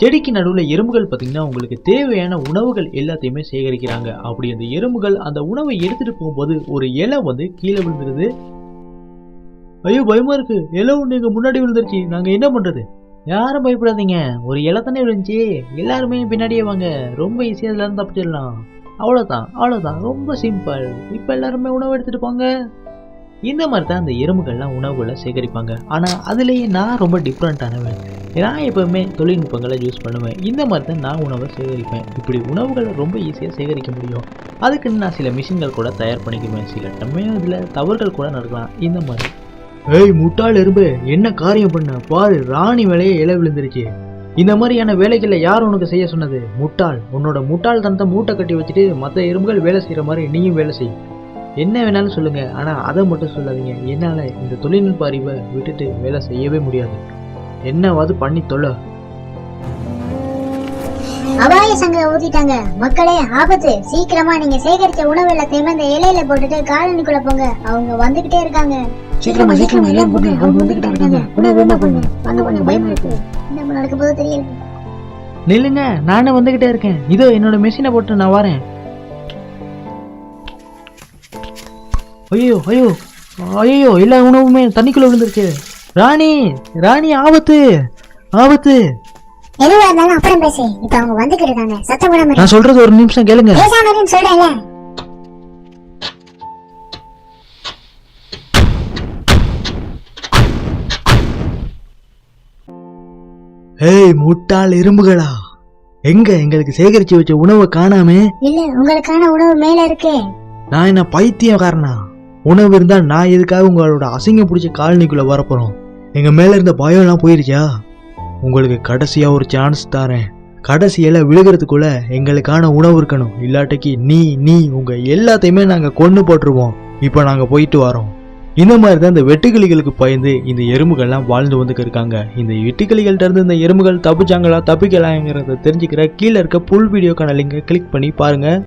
செடிக்கு நடுவில் எறும்புகள் பார்த்தீங்கன்னா உங்களுக்கு தேவையான உணவுகள் எல்லாத்தையுமே சேகரிக்கிறாங்க. அப்படி அந்த எறும்புகள் அந்த உணவை எடுத்துட்டு போகும்போது ஒரு இலை வந்து கீழே விழுந்துருது. ஐயோ பயமா இருக்கு. இலை ஒன்று எங்கள் முன்னாடி விழுந்துருச்சு. நாங்க என்ன பண்றது? யாரும் பயப்படாதீங்க. ஒரு இலை தானே விழுந்துச்சு. எல்லாருமே பின்னாடியே வாங்க. ரொம்ப ஈஸியாக இதுல தப்பிச்சிடலாம். அவ்வளோதான் அவ்வளோதான் ரொம்ப சிம்பிள் இப்போ எல்லாருமே உணவு எடுத்துட்டு போங்க. இந்த மாதிரி தான் அந்த எறும்புகள்லாம் உணவுகளை சேகரிப்பாங்க. ஆனால் அதுலேயே நான் ரொம்ப டிஃப்ரெண்ட்டானவன் நான் எப்போவுமே தொழில்நுட்பங்களை யூஸ் பண்ணுவேன். இந்த மாதிரி தான் நான் உணவை சேகரிப்பேன். இப்படி உணவுகளை ரொம்ப ஈஸியாக சேகரிக்க முடியும். அதுக்குன்னு நான் சில மிஷின்கள் கூட தயார் பண்ணிக்குவேன். சில சமயம் இதில் தவறுகள் கூட நடக்கலாம். இந்த மாதிரி. ஏய் முட்டாள் எறும்பு என்ன காரியம் பண்ண? பாரு ராணி வேலையே இலை விழுந்துருச்சு. இந்த மாதிரியான வேலைகளை யார் உனக்கு செய்ய சொன்னது? முட்டாள். உன்னோட முட்டாள் தனத்தை மூட்டை கட்டி வச்சுட்டு மற்ற எறும்புகள் வேலை செய்கிற மாதிரி நீயும் வேலை செய். என்ன வேணாலும் சொல்லுங்க. ஆனால் அதை மட்டும் சொல்லாதீங்க. என்னால் இந்த தொழில்நுட்ப அறிவை விட்டுட்டு வேலை செய்யவே முடியாது. என்னவாது பண்ணி தொலை அபாய சங்க ஊத்திட்டாங்க. மக்களே ஆபத்து. சீக்கிரமா நீங்க சேகரிச்ச உணவு எல்லாத்தையுமே இந்த இலையில போட்டுட்டு காலனிக்குள்ள போங்க. அவங்க வந்துகிட்டே இருக்காங்க. சீக்கிரமா சீக்கிரமா எல்லாம் போங்க அவங்க வந்துகிட்டே இருக்காங்க. உணவு என்ன போங்க? வாங்க போங்க பயமா இருக்கு. என்ன நடக்க போதோ தெரியல நில்லுங்க. நானே வந்துகிட்டே இருக்கேன். இதோ என்னோட மெஷினை போட்டு நான் வரேன். ஐயோ ஐயோ ஐயோ எல்லா உணவுமே தண்ணிக்குள்ள விழுந்துருச்சு. ராணி ராணி ஆபத்து ஆபத்து. எதுவா இருந்தாலும் அப்புறம் பேசு. இப்ப அவங்க வந்துகிட்டு இருக்காங்க. சத்தம் போடாம இரு. நான் சொல்றது ஒரு நிமிஷம் கேளுங்க. பேசாம ஏய் முட்டாள் எறும்புகளா எங்க எங்களுக்கு சேகரிச்சு வச்ச உணவை காணாமே? இல்ல உங்களுக்கான உணவு மேல இருக்கு. நான் என்ன பைத்தியக்காரனா? உணவு இருந்தால் நான் எதுக்காக உங்களோட அசிங்கம் பிடிச்ச காலனிக்குள்ளே வரப்போகிறோம் எங்கள் மேலே இருந்த பயம்லாம் போயிருச்சா? உங்களுக்கு கடைசியாக ஒரு சான்ஸ் தரேன் கடைசியில் விழுகிறதுக்குள்ள எங்களுக்கான உணவு இருக்கணும். இல்லாட்டிக்கு நீ நீ உங்கள் எல்லாத்தையுமே நாங்கள் கொண்டு போட்டுருவோம். இப்போ நாங்கள் போயிட்டு வரோம். இந்த மாதிரி தான் இந்த வெட்டுக்கிளிகளுக்கு பயந்து இந்த எறும்புகள்லாம் வாழ்ந்து வந்துக்கு இருக்காங்க. இந்த வெட்டுக்கிளிகள்ட்ட இருந்து இந்த எறும்புகள் தப்பிச்சாங்களா தப்பிக்கலாங்கிறத தெரிஞ்சுக்கிற கீழே இருக்க புல் வீடியோக்கான லிங்கை கிளிக் பண்ணி பாருங்கள்